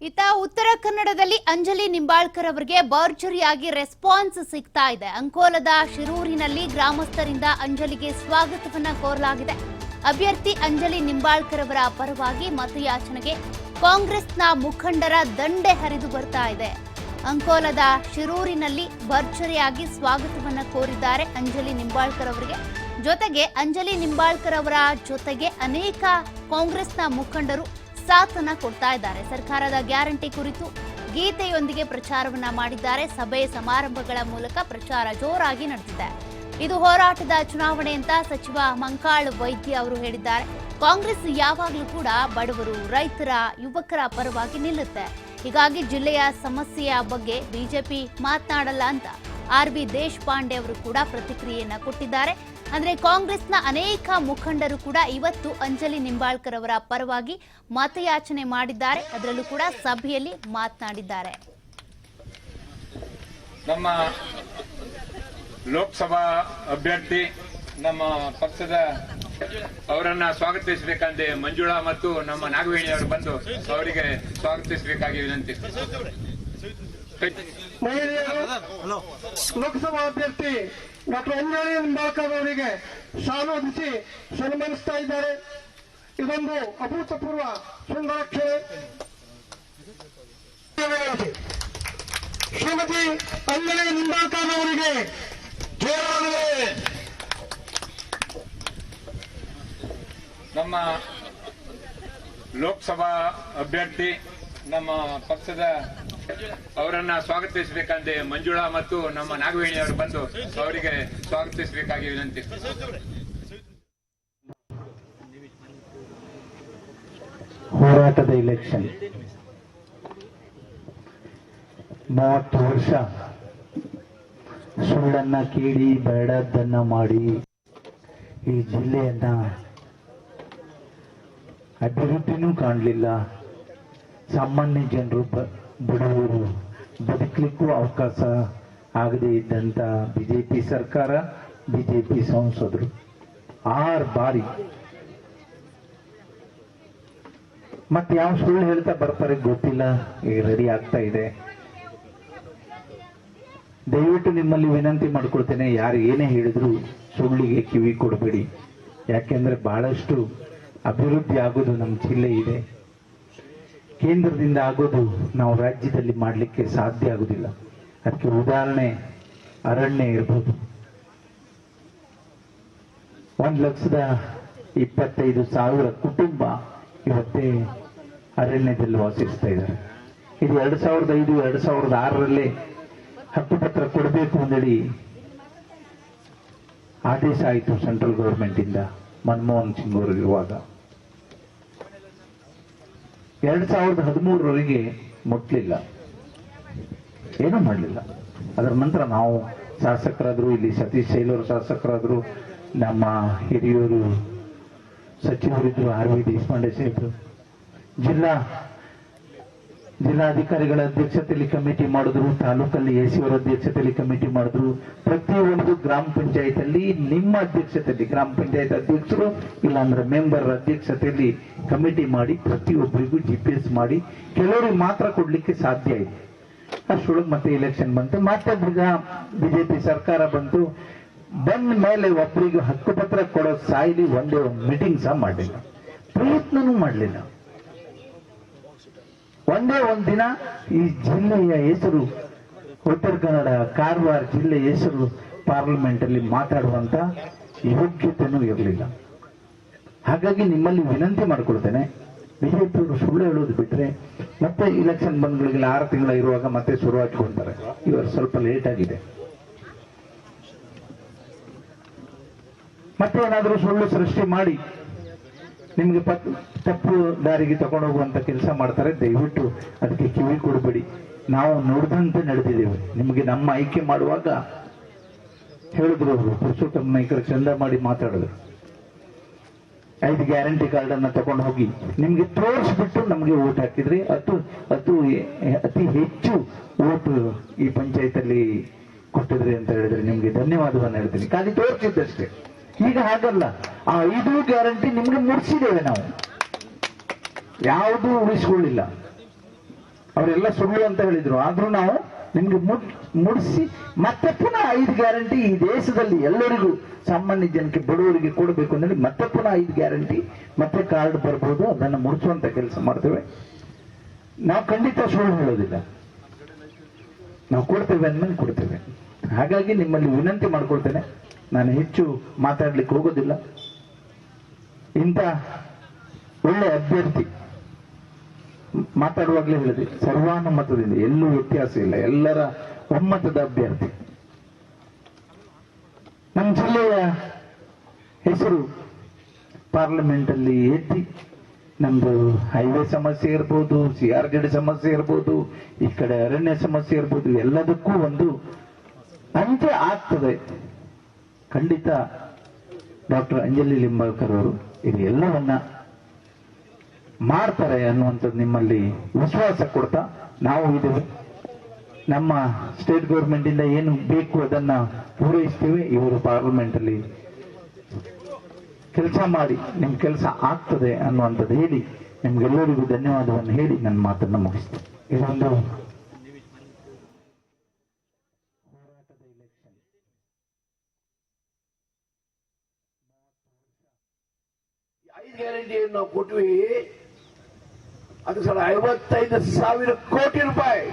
ಇತ್ತ ಉತ್ತರ ಕನ್ನಡದಲ್ಲಿ ಅಂಜಲಿ ನಿಂಬಾಳ್ಕರ್ ಅವರಿಗೆ ಭರ್ಜರಿಯಾಗಿ ರೆಸ್ಪಾನ್ಸ್ ಸಿಗ್ತಾ ಇದೆ. ಅಂಕೋಲದ ಶಿರೂರಿನಲ್ಲಿ ಗ್ರಾಮಸ್ಥರಿಂದ ಅಂಜಲಿಗೆ ಸ್ವಾಗತವನ್ನ ಕೋರಲಾಗಿದೆ. ಅಭ್ಯರ್ಥಿ ಅಂಜಲಿ ನಿಂಬಾಳ್ಕರ್ ಅವರ ಪರವಾಗಿ ಮತಯಾಚನೆಗೆ ಕಾಂಗ್ರೆಸ್ನ ಮುಖಂಡರ ದಂಡೆ ಹರಿದು ಬರ್ತಾ ಇದೆ. ಅಂಕೋಲದ ಶಿರೂರಿನಲ್ಲಿ ಭರ್ಜರಿಯಾಗಿ ಸ್ವಾಗತವನ್ನ ಕೋರಿದ್ದಾರೆ ಅಂಜಲಿ ನಿಂಬಾಳ್ಕರ್ ಅವರಿಗೆ. ಜೊತೆಗೆ ಅಂಜಲಿ ನಿಂಬಾಳ್ಕರ್ ಅವರ ಜೊತೆಗೆ ಅನೇಕ ಕಾಂಗ್ರೆಸ್ನ ಮುಖಂಡರು ಸಾಥನ್ನ ಕೊಡ್ತಾ ಇದ್ದಾರೆ. ಸರ್ಕಾರದ ಗ್ಯಾರಂಟಿ ಕುರಿತು ಗೀತೆಯೊಂದಿಗೆ ಪ್ರಚಾರವನ್ನ ಮಾಡಿದ್ದಾರೆ. ಸಭೆ ಸಮಾರಂಭಗಳ ಮೂಲಕ ಪ್ರಚಾರ ಜೋರಾಗಿ ನಡೆದಿದೆ. ಇದು ಹೋರಾಟದ ಚುನಾವಣೆ ಅಂತ ಸಚಿವ ಮಂಕಾಳ್ ವೈದ್ಯ ಅವರು ಹೇಳಿದ್ದಾರೆ. ಕಾಂಗ್ರೆಸ್ ಯಾವಾಗಲೂ ಕೂಡ ಬಡವರು, ರೈತರ, ಯುವಕರ ಪರವಾಗಿ ನಿಲ್ಲುತ್ತೆ. ಹೀಗಾಗಿ ಜಿಲ್ಲೆಯ ಸಮಸ್ಯೆಯ ಬಗ್ಗೆ ಬಿಜೆಪಿ ಮಾತನಾಡಲ್ಲ ಅಂತ ಆರ್ ಬಿ ದೇಶಪಾಂಡೆ ಅವರು ಕೂಡ ಪ್ರತಿಕ್ರಿಯೆಯನ್ನ ಕೊಟ್ಟಿದ್ದಾರೆ. ಅಂದ್ರೆ ಕಾಂಗ್ರೆಸ್ನ ಅನೇಕ ಮುಖಂಡರು ಕೂಡ ಇವತ್ತು ಅಂಜಲಿ ನಿಂಬಾಳ್ಕರ್ ಅವರ ಪರವಾಗಿ ಮತಯಾಚನೆ ಮಾಡಿದ್ದಾರೆ. ಅದರಲ್ಲೂ ಕೂಡ ಸಭೆಯಲ್ಲಿ ಮಾತನಾಡಿದ್ದಾರೆ. ನಮ್ಮ ಲೋಕಸಭಾ ಅಭ್ಯರ್ಥಿ, ನಮ್ಮ ಪಕ್ಷದ ಅವರನ್ನ ಸ್ವಾಗತಿಸಬೇಕಂದ್ರೆ ಮಂಜುಳಾ ಮತ್ತು ನಮ್ಮ ನಾಗವೇಣಿ ಅವರು ಬಂದು ಅವರಿಗೆ ಸ್ವಾಗತಿಸಬೇಕಾಗಿ ವಿನಂತಿ. ಮಹಿಳೆಯರು, ಲೋಕಸಭಾ ಅಭ್ಯರ್ಥಿ ಡಾಕ್ಟರ್ ಅಂಜಲಿ ನಿಂಬಾಳ್ಕರ್ ಅವರಿಗೆ ಶಾಲು ಸನ್ಮಾನಿಸ್ತಾ ಇದ್ದಾರೆ. ಇದೊಂದು ಅಭೂತಪೂರ್ವ ಸುಂದರ ಶ್ರೀಮತಿ ಅಂಜಲಿ ನಿಂಬಾಳ್ಕರ್ ಅವರಿಗೆ ನಮ್ಮ ಲೋಕಸಭಾ ಅಭ್ಯರ್ಥಿ, ನಮ್ಮ ಪಕ್ಷದ ಅವರನ್ನ ಸ್ವಾಗತಿಸಬೇಕಂದ್ರೆ ಮಂಜುಳಾ ಮತ್ತು ನಮ್ಮ ನಾಗವೇಣಿ ಅವರು ಬಂದು ಅವರಿಗೆ ಸ್ವಾಗತಿಸಬೇಕಾಗಿ ವಿನಂತಿ. ಹೋರಾಟದ ಇಲೆಕ್ಷನ್ ಮೂವತ್ತು ವರ್ಷ ಸುಳ್ಳನ್ನ ಕೇಳಿ ಬೇಡದ್ದನ್ನ ಮಾಡಿ ಈ ಜಿಲ್ಲೆಯನ್ನ ಅಭಿವೃದ್ಧಿನೂ ಕಾಣಲಿಲ್ಲ. ಸಾಮಾನ್ಯ ಜನರು ಬಡವರು ಬದುಕಲಿಕ್ಕೂ ಅವಕಾಶ ಆಗದೇ ಇದ್ದಂತ ಬಿಜೆಪಿ ಸರ್ಕಾರ, ಬಿಜೆಪಿ ಸಂಸದರು. ಆರು ಬಾರಿ. ಮತ್ತೆ ಯಾವ ಸುಳ್ಳು ಹೇಳ್ತಾ ಬರ್ತಾರೆ ಗೊತ್ತಿಲ್ಲ, ಈಗ ರೆಡಿ ಆಗ್ತಾ ಇದೆ. ದಯವಿಟ್ಟು ನಿಮ್ಮಲ್ಲಿ ವಿನಂತಿ ಮಾಡ್ಕೊಳ್ತೇನೆ, ಯಾರು ಏನೇ ಹೇಳಿದ್ರು ಸುಳ್ಳಿಗೆ ಕಿವಿ ಕೊಡಬೇಡಿ. ಯಾಕೆಂದ್ರೆ ಬಹಳಷ್ಟು ಅಭಿವೃದ್ಧಿ ಆಗೋದು ನಮ್ಮ ಜಿಲ್ಲೆ ಇದೆ. ಕೇಂದ್ರದಿಂದ ಆಗೋದು ನಾವು ರಾಜ್ಯದಲ್ಲಿ ಮಾಡಲಿಕ್ಕೆ ಸಾಧ್ಯ ಆಗುದಿಲ್ಲ. ಅದಕ್ಕೆ ಉದಾಹರಣೆ ಅರಣ್ಯ ಇರ್ಬೋದು. ಒಂದು ಲಕ್ಷದ ಇಪ್ಪತ್ತೈದು ಸಾವಿರ ಕುಟುಂಬ ಇವತ್ತೇ ಅರಣ್ಯದಲ್ಲಿ ವಾಸಿಸ್ತಾ ಇದ್ದಾರೆ. ಇದು ಎರಡು ಸಾವಿರದ ಐದು, ಎರಡು ಸಾವಿರದ ಆರರಲ್ಲಿ ಹಕ್ಕುಪತ್ರ ಕೊಡಬೇಕು ಅಂದೇಳಿ ಆದೇಶ ಆಯಿತು ಸೆಂಟ್ರಲ್ ಗೌರ್ಮೆಂಟಿಂದ ಮನಮೋಹನ್ ಸಿಂಗ್ ಅವರು ಇರುವಾಗ. ಎರಡ್ ಸಾವಿರದ ಹದಿಮೂರರವರೆಗೆ ಮುಟ್ಲಿಲ್ಲ. ಏನೂ ಮಾಡಲಿಲ್ಲ. ಅದರ ನಂತರ ನಾವು ಶಾಸಕರಾದರು, ಇಲ್ಲಿ ಸತೀಶ್ ಶೈಲವರು ಶಾಸಕರಾದರು, ನಮ್ಮ ಹಿರಿಯೂರು ಸಚಿವರಿದ್ದರು ಆರ್ ವಿ ದೇಶಪಾಂಡೆ ಸಾಹೇಬರು, ಜಿಲ್ಲಾ ಜಿಲ್ಲಾಧಿಕಾರಿಗಳ ಅಧ್ಯಕ್ಷತೆಯಲ್ಲಿ ಕಮಿಟಿ ಮಾಡಿದ್ರು, ತಾಲೂಕಲ್ಲಿ ಎ ಸಿ ಅವರ ಅಧ್ಯಕ್ಷತೆಯಲ್ಲಿ ಕಮಿಟಿ ಮಾಡಿದ್ರು. ಪ್ರತಿಯೊಂದು ಗ್ರಾಮ ಪಂಚಾಯತ್ ಅಲ್ಲಿ ನಿಮ್ಮ ಅಧ್ಯಕ್ಷತೆಯಲ್ಲಿ, ಗ್ರಾಮ ಪಂಚಾಯತ್ ಅಧ್ಯಕ್ಷರು ಇಲ್ಲಾಂದ್ರೆ ಮೆಂಬರ್ ಅಧ್ಯಕ್ಷತೆಯಲ್ಲಿ ಕಮಿಟಿ ಮಾಡಿ, ಪ್ರತಿಯೊಬ್ಬರಿಗೂ ಜಿ ಪಿ ಎಸ್ ಮಾಡಿ, ಕೆಲವರಿಗೆ ಮಾತ್ರ ಕೊಡ್ಲಿಕ್ಕೆ ಸಾಧ್ಯ ಇದೆ. ಅಷ್ಟೊಳಗೆ ಮತ್ತೆ ಎಲೆಕ್ಷನ್ ಬಂತು. ಮತ್ತೆ ಬಿಜೆಪಿ ಸರ್ಕಾರ ಬಂತು. ಬಂದ ಮೇಲೆ ಒಬ್ಬರಿಗೂ ಹಕ್ಕುಪತ್ರ ಕೊಡೋ ಸಾಯಿಲಿ ಒಂದೇ ಒಂದು ಮೀಟಿಂಗ್ ಸಹ ಮಾಡಲಿಲ್ಲ. ಪ್ರಯತ್ನನೂ ಮಾಡಲಿಲ್ಲ. ಒಂದೇ ಒಂದು ದಿನ ಈ ಜಿಲ್ಲೆಯ ಹೆಸರು, ಉತ್ತರ ಕನ್ನಡ ಕಾರವಾರ ಜಿಲ್ಲೆಯ ಹೆಸರು ಪಾರ್ಲಿಮೆಂಟ್ ಅಲ್ಲಿ ಮಾತಾಡುವಂತ ಯೋಗ್ಯತೆನೂ ಇರಲಿಲ್ಲ. ಹಾಗಾಗಿ ನಿಮ್ಮಲ್ಲಿ ವಿನಂತಿ ಮಾಡ್ಕೊಳ್ತೇನೆ. ಬಿಜೆಪಿ ಅವರು ಸುಳ್ಳು ಹೇಳೋದು ಬಿಟ್ರೆ ಮತ್ತೆ ಇಲೆಕ್ಷನ್ ಬಂದ್ಗಳಿಗೆಲ್ಲ ಆರು ತಿಂಗಳ ಇರುವಾಗ ಮತ್ತೆ ಶುರು ಹಚ್ಕೊಳ್ತಾರೆ ಇವರು ಸ್ವಲ್ಪ ಲೇಟ್ ಆಗಿದೆ. ಮತ್ತೆ ಏನಾದರೂ ಸುಳ್ಳು ಸೃಷ್ಟಿ ಮಾಡಿ. ನಿಮ್ಗೆ ಪತ್- ತಪ್ಪು ದಾರಿಗೆ ತಗೊಂಡೋಗುವಂತ ಕೆಲಸ ಮಾಡ್ತಾರೆ, ದಯವಿಟ್ಟು ಅದಕ್ಕೆ ಕಿವಿ ಕೊಡಬೇಡಿ. ನಾವು ನೋಡಿದಂತೆ ನಡೆದಿದ್ದೇವೆ. ನಿಮಗೆ ನಮ್ಮ ಆಯ್ಕೆ ಮಾಡುವಾಗ ಹೇಳಿದ್ರು ಅವರು, ಪುರುಷೋತ್ತಮ ನಾಯಕರು ಚಂದ ಮಾಡಿ ಮಾತಾಡಿದ್ರು. ಐದು ಗ್ಯಾರಂಟಿ ಕಾರ್ಡ್ ಅನ್ನ ತಗೊಂಡು ಹೋಗಿ ನಿಮ್ಗೆ ತೋರಿಸ್ಬಿಟ್ಟು ನಮಗೆ ಓಟ್ ಹಾಕಿದ್ರಿ. ಅದು ಅದು ಅತಿ ಹೆಚ್ಚು ಓಟ್ ಈ ಪಂಚಾಯತ್ ಅಲ್ಲಿ ಕೊಟ್ಟಿದ್ರಿ ಅಂತ ಹೇಳಿದ್ರೆ ನಿಮ್ಗೆ ಧನ್ಯವಾದವನ್ನು ಹೇಳ್ತೀನಿ. ಖಾಲಿ ತೋರಿಸಿದ್ದಷ್ಟೇ. ಈಗ ಹಾಗಲ್ಲ. ಆ ಐದು ಗ್ಯಾರಂಟಿ ನಿಮ್ಗೆ ಮುಡ್ಸಿದ್ದೇವೆ ನಾವು. ಯಾವುದೂ ಉಳಿಸ್ಕೊಳ್ಳಿಲ್ಲ. ಅವರೆಲ್ಲ ಸುಳ್ಳು ಅಂತ ಹೇಳಿದ್ರು. ಆದ್ರೂ ನಾವು ನಿಮ್ಗೆ ಮುಟ್ ಮುಡಿಸಿ ಮತ್ತೆ ಪುನಃ ಐದು ಗ್ಯಾರಂಟಿ ಈ ದೇಶದಲ್ಲಿ ಎಲ್ಲರಿಗೂ ಸಾಮಾನ್ಯ ಜನಕ್ಕೆ ಬಡವರಿಗೆ ಕೊಡಬೇಕು ಅಂದ್ರೆ ಮತ್ತೆ ಪುನಃ ಐದು ಗ್ಯಾರಂಟಿ ಮತ್ತೆ ಕಾರ್ಡ್ ಬರ್ಬೋದು, ಅದನ್ನ ಮುಡಿಸುವಂತ ಕೆಲಸ ಮಾಡ್ತೇವೆ. ನಾವು ಖಂಡಿತ ಸುಳ್ಳು ಹೇಳೋದಿಲ್ಲ. ನಾವು ಕೊಡ್ತೇವೆ ಅಂದ್ಮೇಲೆ ಕೊಡ್ತೇವೆ. ಹಾಗಾಗಿ ನಿಮ್ಮಲ್ಲಿ ವಿನಂತಿ ಮಾಡ್ಕೊಳ್ತೇನೆ. ನಾನು ಹೆಚ್ಚು ಮಾತಾಡ್ಲಿಕ್ಕೆ ಹೋಗೋದಿಲ್ಲ. ಇಂಥ ಒಳ್ಳೆ ಅಭ್ಯರ್ಥಿ ಮಾತಾಡುವಾಗಲೇ ಹೇಳಿದೆ, ಸರ್ವಾನುಮತದಿಂದ ಎಲ್ಲೂ ವ್ಯತ್ಯಾಸ ಇಲ್ಲ, ಎಲ್ಲರ ಒಮ್ಮತದ ಅಭ್ಯರ್ಥಿ. ನಮ್ಮ ಜಿಲ್ಲೆಯ ಹೆಸರು ಪಾರ್ಲಿಮೆಂಟ್ ಅಲ್ಲಿ ಎತ್ತಿ, ನಮ್ದು ಹೈವೇ ಸಮಸ್ಯೆ ಇರ್ಬೋದು, ಸಿ ಆರ್ ಗಡಿ ಸಮಸ್ಯೆ ಇರ್ಬೋದು, ಈ ಕಡೆ ಅರಣ್ಯ ಸಮಸ್ಯೆ ಇರ್ಬೋದು, ಎಲ್ಲದಕ್ಕೂ ಒಂದು ಅಂತ್ಯ ಆಗ್ತದೆ. ಖಂಡಿತ ಡಾಕ್ಟರ್ ಅಂಜಲಿ ಲಿಂಬಾಳ್ಕರ್ ಅವರು ಇದು ಎಲ್ಲವನ್ನ ಮಾಡ್ತಾರೆ ಅನ್ನುವಂಥದ್ದು ನಿಮ್ಮಲ್ಲಿ ವಿಶ್ವಾಸ ಕೊಡ್ತಾ ನಾವು ಇದು ನಮ್ಮ ಸ್ಟೇಟ್ ಗೌರ್ಮೆಂಟಿಂದ ಏನು ಬೇಕು ಅದನ್ನ ಪೂರೈಸ್ತೇವೆ, ಇವರು ಪಾರ್ಲಿಮೆಂಟ್ ಅಲ್ಲಿ ಕೆಲಸ ಮಾಡಿ ನಿಮ್ಮ ಕೆಲಸ ಆಗ್ತದೆ ಅನ್ನುವಂಥದ್ದು ಹೇಳಿ ನಿಮ್ಗೆಲ್ಲರಿಗೂ ಧನ್ಯವಾದವನ್ನು ಹೇಳಿ ನನ್ನ ಮಾತನ್ನ ಮುಗಿಸ್ತೇನೆ. ಇದೊಂದು ಐದು ಗ್ಯಾರಂಟಿಯನ್ನು ನಾವು ಕೊಟ್ವಿ. ಅದು ಸರ್ ಐವತ್ತೈದು ಸಾವಿರ ಕೋಟಿ ರೂಪಾಯಿ.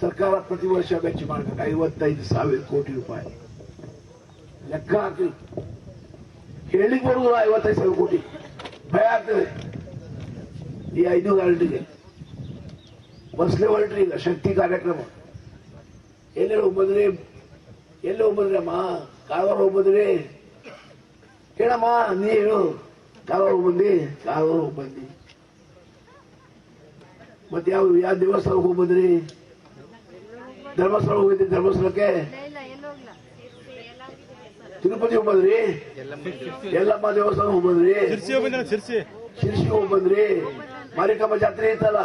ಸರ್ಕಾರ ಪ್ರತಿ ವರ್ಷ ವೆಚ್ಚ ಮಾಡಬೇಕು. ಐವತ್ತೈದು ಸಾವಿರ ಕೋಟಿ ರೂಪಾಯಿ. ಲೆಕ್ಕ ಹಾಕಿ ಹೇಳಿ ಬರುವುದಿಲ್ಲ ಐವತ್ತೈದು ಸಾವಿರ ಕೋಟಿ. ಭಯ ಆಗ್ತದೆ. ಈ ಐದು ಗ್ಯಾರಂಟಿಗೆ ಬಸ್ಲೆ ಹೊರಟ್ರಿ ಈಗ ಶಕ್ತಿ ಕಾರ್ಯಕ್ರಮ. ಎಲ್ಲೆಲ್ಲ ಹೋಗ್ಬಂದ್ರಿ ಎಲ್ಲಿ ಹೋಗ್ಬಂದ್ರಿ ಅಮ್ಮ? ಕಾರವಾರ ಒಬ್ಬದ್ರಿ ಹೇಳಮ್ಮ ನೀ ಹೇಳು ಕಾರವಾರ ಹೋಗ್ಬಂದಿ ಕಾರವಾರ ಬಂದು. ಮತ್ತೆ ಯಾವ ಯಾವ ದೇವಸ್ಥಾನಕ್ಕೆ ಹೋಗ್ಬಂದ್ರಿ? ಧರ್ಮಸ್ಥಳ ಹೋಗಿದ್ರಿ ಧರ್ಮಸ್ಥಳಕ್ಕೆ? ತಿರುಪತಿ ಹೋಗ್ಬಂದ್ರಿ? ಎಲ್ಲಮ್ಮ ದೇವಸ್ಥಾನ ಹೋಗ್ಬಂದ್ರಿ? ಶಿರ್ಸಿ ಹೋಗಿ ಬಂದ್ರಿ ಮಾರಿಕಮ್ಮ ಜಾತ್ರೆ ಇತ್ತಲ್ಲ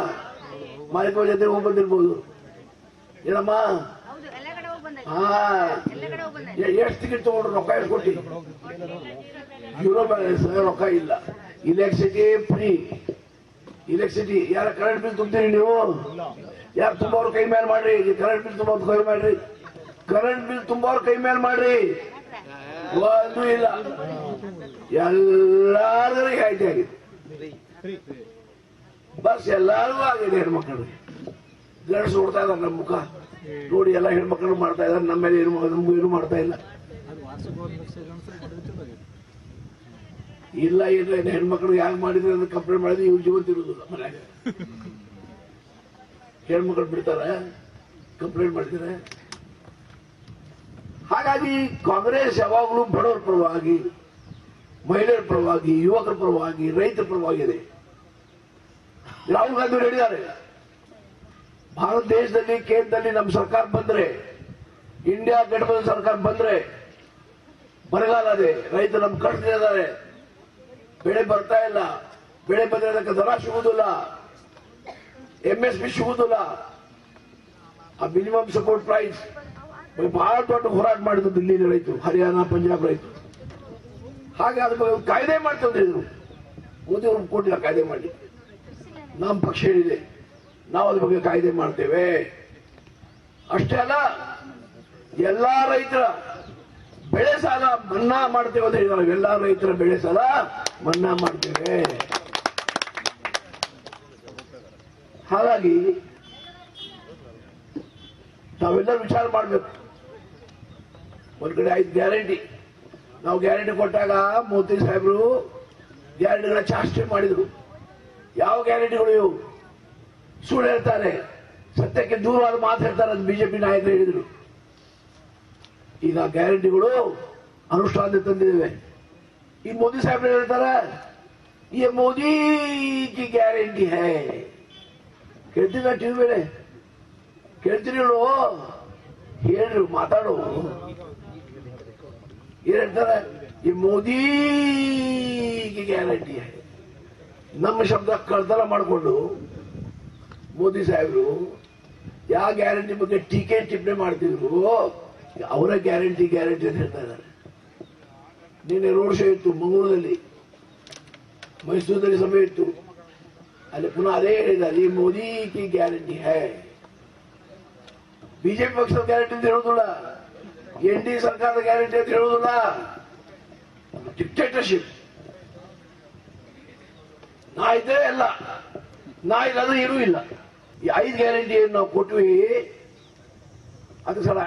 ಮಾರಿಕಮ್ಮ ಜಾತ್ರೆ ಏನಮ್ಮ? ಹೋಗಿ ಬಂದೆ ಹಾ ಎಲ್ಲ ಕಡೆ ಹೋಗಿ ಎಷ್ಟು ಟಿಕೆಟ್ ತಗೊಂಡ್ರು? ರೊಕ್ಕ ಎಷ್ಟು ಕೊಟ್ಟಿ? ಬ್ಯಾಲೆನ್ಸ್ ರೊಕ್ಕ ಇಲ್ಲ. ಇಲೆಕ್ಟ್ರಿಸಿಟಿ ಫ್ರೀ ಇಲೆಕ್ಟ್ರಿಸಿಟಿ ಯಾರ ಕರೆಂಟ್ ಬಿಲ್ ತುಂಬ್ತೀರಿ ನೀವು? ಯಾರು ತುಂಬೋರು ಕೈ ಮೇಲೆ ಮಾಡ್ರಿ. ಕರೆಂಟ್ ಬಿಲ್ ತುಂಬೋದು ಕೈ ಮಾಡ್ರಿ. ಕರೆಂಟ್ ಬಿಲ್ ತುಂಬೋರು ಕೈ ಮೇಲೆ ಮಾಡ್ರಿ. ಒಂದು ಇಲ್ಲ. ಎಲ್ಲಾರ್ಗರಿಗೆ ಆಯ್ತು ಆಗಿದೆ ಬಸ್ ಎಲ್ಲಾರ್ಗೂ ಆಗಿದೆ ಹೆಣ್ಮಕ್ಳು. ಗಂಡಸು ನೋಡ್ತಾ ಇದ್ದಾರೆ ನಮ್ಮ ಮುಖ. ನೋಡಿ ಎಲ್ಲ ಹೆಣ್ಮಕ್ಳು ಮಾಡ್ತಾ ಇದ್ದಾರೆ. ನಮ್ಮ ಮೇಲೆ ಏನು ಏನು ಮಾಡ್ತಾ ಇಲ್ಲ. ಇಲ್ಲ ಇಲ್ಲ ಹೆಣ್ಮಕ್ಳು ಯಾಕೆ ಮಾಡಿದ್ರೆ ಅಂತ ಕಂಪ್ಲೇಂಟ್ ಮಾಡಿದ್ರೆ ಇವ್ರು ಇರೋದಿಲ್ಲ ಮನ್ಯಾಗ. ಹೆಣ್ಮಕ್ಳು ಬಿಡ್ತಾರ? ಕಂಪ್ಲೇಂಟ್ ಮಾಡಿದ್ರೆ ಹಾಗಾಗಿ ಕಾಂಗ್ರೆಸ್ ಯಾವಾಗಲೂ ಬಡವರ ಪರವಾಗಿ, ಮಹಿಳೆಯರ ಪರವಾಗಿ, ಯುವಕರ ಪರವಾಗಿ, ರೈತರ ಪರವಾಗಿದೆ. ರಾಹುಲ್ ಗಾಂಧಿ ಅವರು ಹೇಳಿದ್ದಾರೆ, ಭಾರತ ದೇಶದಲ್ಲಿ, ಕೇಂದ್ರದಲ್ಲಿ ನಮ್ಮ ಸರ್ಕಾರ ಬಂದ್ರೆ, ಇಂಡಿಯಾ ಗಠಬಂಧನ್ ಸರ್ಕಾರ ಬಂದ್ರೆ ಬರಗಾಲ ಅದೇ, ರೈತರು ನಮ್ಮ ಕಷ್ಟದಿದ್ದಾರೆ ಬೆಳೆ ಬರ್ತಾ ಇಲ್ಲ. ಬೆಳೆ ಬಂದಿರೋದಕ್ಕೆ ದರ ಸಿಗುವುದಿಲ್ಲ. ಎಂ ಎಸ್ ಪಿ ಸಿಗುವುದಿಲ್ಲ. ಆ ಮಿನಿಮಮ್ ಸಪೋರ್ಟ್ ಪ್ರೈಸ್ ಬಹಳ ದೊಡ್ಡ ಹೋರಾಟ ಮಾಡಿದ್ರು ದಿಲ್ಲಿ ರೈತರು. ಹರಿಯಾಣ, ಪಂಜಾಬ್ ರೈತರು. ಹಾಗೆ ಅದ್ರ ಬಗ್ಗೆ ಕಾಯ್ದೆ ಮಾಡ್ತಂದ್ರು ಮೋದಿ ಅವರು ಕೊಟ್ಟಿಲ್ಲ ಕಾಯ್ದೆ ಮಾಡಿ ನಮ್ಮ ಪಕ್ಷ ಹೇಳಿದೆ. ನಾವು ಅದ್ರ ಬಗ್ಗೆ ಕಾಯ್ದೆ ಮಾಡ್ತೇವೆ. ಅಷ್ಟೇ ಅಲ್ಲ, ಎಲ್ಲಾ ರೈತರ ಬೆಳೆ ಸಾಲ ಮನ್ನಾ ಮಾಡ್ತೇವೆ ಅಂತ ಹೇಳಿದ್ದಾರೆ. ಎಲ್ಲಾ ರೈತರ ಬೆಳೆ ಸಾಲ ಮನ್ನಾ ಮಾಡ್ತೇವೆ. ಹಾಗಾಗಿ ತಾವೆಲ್ಲರೂ ವಿಚಾರ ಮಾಡಬೇಕು. ಒಂದ್ ಐದು ಗ್ಯಾರಂಟಿ. ನಾವು ಗ್ಯಾರಂಟಿ ಕೊಟ್ಟಾಗ ಮೋದಿ ಸಾಹೇಬರು ಗ್ಯಾರಂಟಿಗಳ ಚಾಷ್ಟೆ ಮಾಡಿದ್ರು. ಯಾವ ಗ್ಯಾರಂಟಿಗಳು ಇವು? ಸುಳ್ಳು ಹೇಳ್ತಾರೆ. ಸತ್ಯಕ್ಕೆ ದೂರವಾದ ಮಾತು ಹೇಳ್ತಾರೆ ಅಂತ ಬಿಜೆಪಿ ನಾಯಕರು ಹೇಳಿದ್ರು. ಈಗ ಗ್ಯಾರಂಟಿಗಳು ಅನುಷ್ಠಾನ ತಂದಿದ್ದೇವೆ. ಈ ಮೋದಿ ಸಾಹೇಬ್ರು ಹೇಳ್ತಾರೆ? ಈ ಮೋದಿ ಕಿ ಗ್ಯಾರಂಟಿ ಹೇ. ಕೇಳ್ತೀರ ಟಿವಿ ಬೇಡ ಕೇಳ್ತೀರಿ ಹೇಳು. ಹೇಳ್ರಿ, ಮಾತಾಡು. ಏನ್ ಈ ಮೋದಿ ಕಿ ಗ್ಯಾರಂಟಿ ಹೇ. ನಮ್ಮ ಶಬ್ದ ಕಳ್ತನ ಮಾಡಿಕೊಂಡು ಮೋದಿ ಸಾಹೇಬರು ಯಾವ ಗ್ಯಾರಂಟಿ ಬಗ್ಗೆ ಟೀಕೆ ಟಿಪ್ಪಣಿ ಮಾಡ್ತಿದ್ರು, ಅವರ ಗ್ಯಾರಂಟಿ ಗ್ಯಾರಂಟಿ ಅಂತ ಹೇಳ್ತಾ ಇದ್ದಾರೆ. ನಿನ್ನೆ ರೋಡ್ ಶೋ ಇತ್ತು ಮಂಗಳೂರಲ್ಲಿ ಮೈಸೂರಿನಲ್ಲಿ ಸಭೆ ಇತ್ತು. ಅಲ್ಲಿ ಪುನಃ ಅದೇ ಹೇಳಿದ್ದಾರೆ, ಈ ಮೋದಿ ಕಿ ಗ್ಯಾರಂಟಿ ಹೇ. ಬಿಜೆಪಿ ಪಕ್ಷದ ಗ್ಯಾರಂಟಿ ಅಂತ ಹೇಳುದಿಲ್ಲ ಎನ್ ಡಿ ಸರ್ಕಾರದ ಗ್ಯಾರಂಟಿ ಅಂತ ಹೇಳುದಿಲ್ಲ ಡಿಕ್ಟೇಟರ್ಶಿಪ್ ನಾ ಇದ್ರೆ ಎಲ್ಲ. ನಾ ಇಲ್ಲದ್ರೆ ಏನೂ ಇಲ್ಲ. ಈ ಐದು ಗ್ಯಾರಂಟಿಯನ್ನು ನಾವು ಕೊಟ್ವಿ. ಅದು ಸಲ